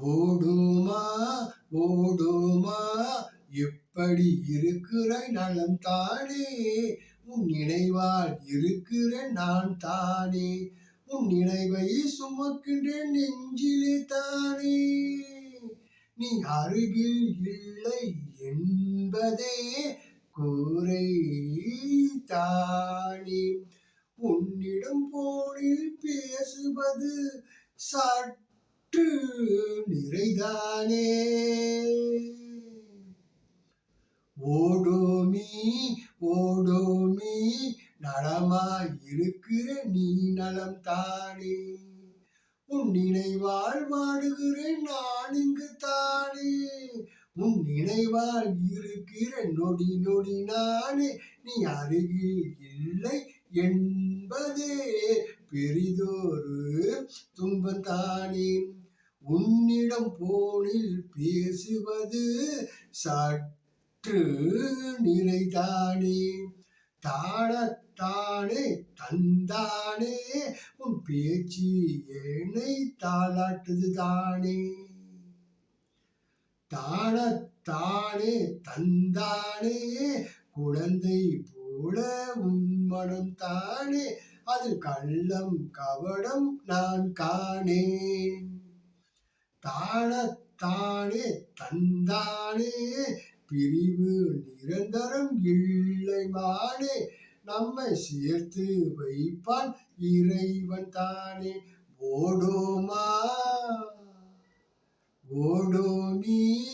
ஓடுமா ஓடுமா எப்படி இருக்கிற நலம் தானே? உன் நினைவால் இருக்கிற நான் தானே? உன் நினைவை சுமக்கின்றேன் நெஞ்சிலே தானே? நீ அருகில் இல்லை என்பதே கூரை தானே. உன்னிடம் போனில் பேசுவது சட்ட நிறைதானே. ஓடோமி ஓடோமி நலமாய் இருக்கிற நீ நலம் தானே உன் நினைவால் வாடுகிறேன் நான் இங்கு தானே. உன் நினைவால் இருக்கிற நொடி நொடி நானே. நீ அருகில் இல்லை என்பதே பெரிதொரு துன்பந்தானே உன்னிடம் போனில் பேசுவது சற்று நிறைதானே தானத்தானே தந்தானே உன் பேச்சு என்னை தாளாட்டுது தானே தானத்தானே தந்தானே குழந்தை போல உன் மனம் தானே. அதில் கள்ளம் கவடம் நான் காணேன். தானத்தானே தந்தானே பிரிவு நிரந்தரம் இல்லை மானே நம்மை சேர்த்து வைப்பான் இறைவன் தானே. ஓடோமா ஓடோமீ